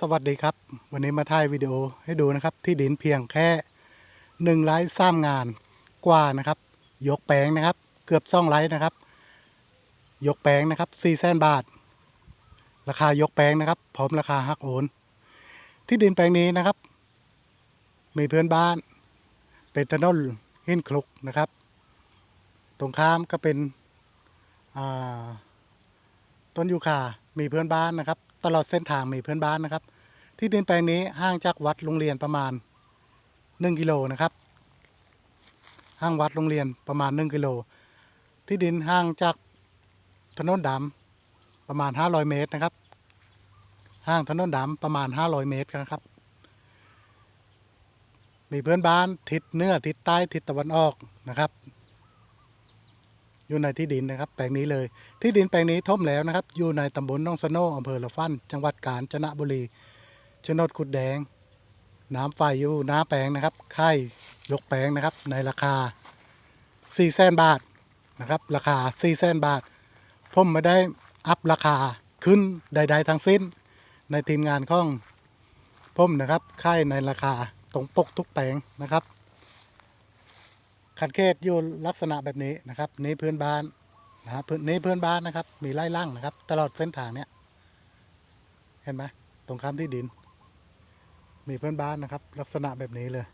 สวัสดีครับ วันนี้มาถ่ายวิดีโอให้ดูนะครับ ที่ดินเพียงแค่หนึ่งไร่สร้างงานกว่านะครับ ยกแปลงนะครับ เกือบซ่องไร่นะครับ ยกแปลงนะครับสี่แสนบาท ราคายกแปลงนะครับ พร้อมราคาหักโอน ที่ดินแปลงนี้นะครับ มีเพื่อนบ้าน เป็นถนนหินคลุกนะครับ ตรงข้ามก็เป็นต้นยูคามีเพื่อนบ้านนะครับ ตลอดเส้นทางมีเพื่อนบ้านนะครับ ที่ดินแปลงนี้ห่างจากวัดโรงเรียนประมาณ 1 กิโลนะครับห่างวัดโรงเรียนประมาณ 1 กิโล ที่ดินห่างจากถนนดำประมาณ 500 เมตรนะครับ ห่างถนนดำประมาณ 500 เมตรนะครับ มีเพื่อนบ้านทิศเหนือทิศใต้ทิศตะวันออกนะครับ อยู่ในที่ดินนะครับ แปลงนี้เลย ที่ดินแปลงนี้ท่มแล้วนะครับ อยู่ในตำบลหนองสโนอำเภอละฟัน จังหวัดกาญจนบุรีชนดขุดแดง น้ำไฟอยู่หน้าแปลงนะครับ ค่ายยกแปลงนะครับ ในราคา4แสนบาทนะครับ ราคา4แสนบาท ผมไม่ได้อัพราคาขึ้นใด ๆทั้งสิ้น ในทีมงานของผมนะครับ ค่ายในราคาตรงปกทุกแปลงนะครับ คันเขตอยู่ลักษณะแบบนี้นะครับ นี่เพื่อนบ้านนะฮะพื้นนี่เพื่อนบ้านนะครับ มีไร่ล่างนะครับ ตลอดเส้นทางเนี้ยเห็นไหมตรงข้ามที่ดิน มีเพื่อนบ้านนะครับ ลักษณะแบบนี้เลย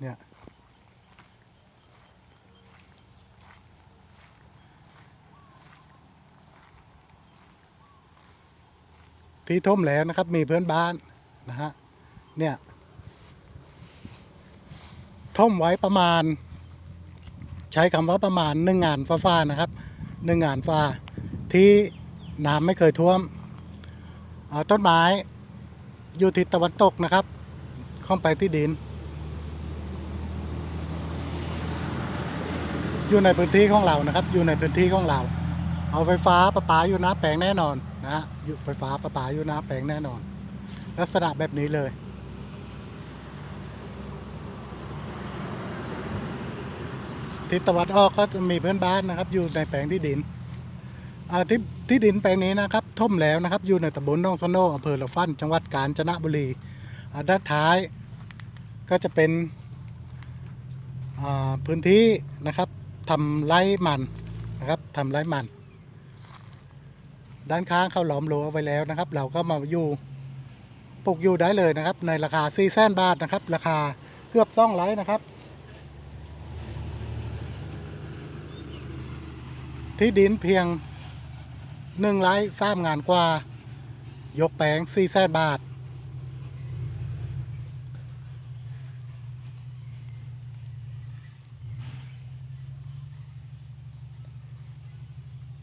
เนี่ยที่ท่มแล้วนะครับ มีเพื่อนบ้านนะฮะเนี่ย ท่มไว้ประมาณ ใช้คำว่าประมาณหนึ่งงานฟ้าๆนะครับหนึ่งงานฟ้าที่น้ำไม่เคยท่วม ต้นไม้อยู่ทิศตะวันตกนะครับ เข้าไปที่ดิน อยู่ในพื้นที่ของเรานะครับ อยู่ในพื้นที่ของเรา เอาไฟฟ้าประปาอยู่หน้าแปลงแน่นอนนะฮะอยู่ไฟฟ้าประปาอยู่หน้าแปลงแน่นอน ลักษณะแบบนี้เลย ทิศตะวันออกก็จะมีเพื่อนบ้านนะครับ อยู่ในแปลงที่ดินที่ที่ดินแปลงนี้นะครับท่มแล้วนะครับ อยู่ในตำบลหนองสโนอำเภอละฟันจังหวัดกาญจนบุรีด้านท้ายก็จะเป็นพื้นที่นะครับทำไร่มันนะครับทำไร่มัน ด้านข้างเขาหล้อมรั้วเอาไว้แล้วนะครับ เราก็มาอยู่ปลูกอยู่ได้เลยนะครับ ในราคา4แสนบาทนะครับ ราคาเกือบซ่องไร่นะครับ ที่ดินเพียงหนึ่งไร่สร้างงานกว่า ยกแปลงสี่แสนบาท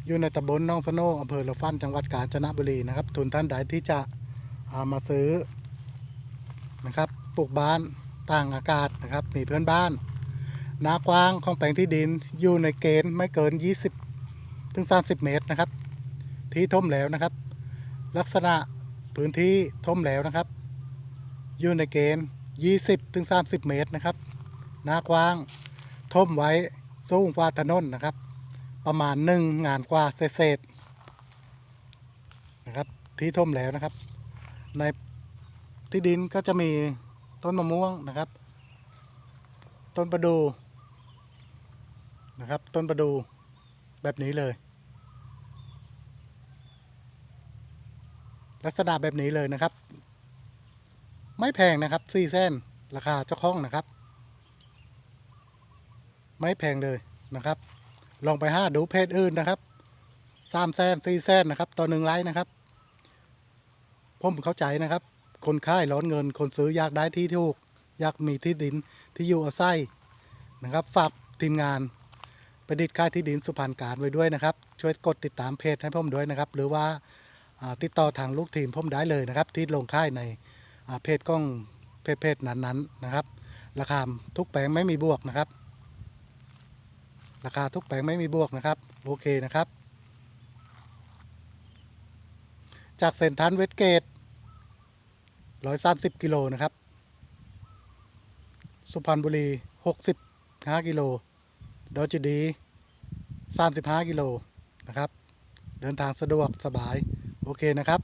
อยู่ในตำบลหนองสโนอำเภอละฟันจังหวัดกาญจนบุรีนะครับ ทุนท่านใดที่จะามาซื้อนะครับปลูกบ้านต่างอากาศนะครับมีเพื่อนบ้านหน้ากว้างของแปลงที่ดินอยู่ในเกณฑ์ไม่เกิน 20 ถึง 30 เมตรนะครับ ที่ท่มแล้วนะครับ ลักษณะพื้นที่ท่มแล้วนะครับ อยู่ในเกณฑ์ 20ถึง30 เมตรนะครับหน้ากว้างท่มไว้สูงกว่าถนนนะครับ ประมาณหนึ่งงานกว่าเศษนะครับที่ท่มแล้วนะครับ ในที่ดินก็จะมีต้นมะม่วงนะครับ ต้นประดูนะครับ ต้นประดู แบบนี้เลย ลักษณะแบบนี้เลยนะครับ ไม่แพงนะครับสี่เส้นราคาเจ้าของนะครับ ไม่แพงเลยนะครับ ลองไปห้าดูเพจอื่นนะครับสามแสนสี่แสนนะครับต่อหนึ่งไลค์นะครับ ผมเข้าใจนะครับ คนค่ายร้อนเงิน คนซื้ออยากได้ที่ถูก อยากมีที่ดินที่อยู่อาศัยนะครับ ฝากทีมงาน ประดิษฐ์ค่ายที่ดินสุพรรณการไว้ด้วยนะครับ ช่วยกดติดตามเพจให้ผมด้วยนะครับ หรือว่าติดต่อทางลูกทีมผมได้เลยนะครับ ที่ลงค่ายในเพจกล้องเพจเพจนั้นๆนะครับ ราคาทุกแปลงไม่มีบวกนะครับ ราคาทุกแปลงไม่มีบวกนะครับ โอเคนะครับ จากเซนทรัลเวสเกตร้อยสามสิบกิโลนะครับ สุพรรณบุรีหกสิบห้ากิโล ดอยเจดีสามสิบห้ากิโลนะครับ เดินทางสะดวกสบาย โอเคนะครับ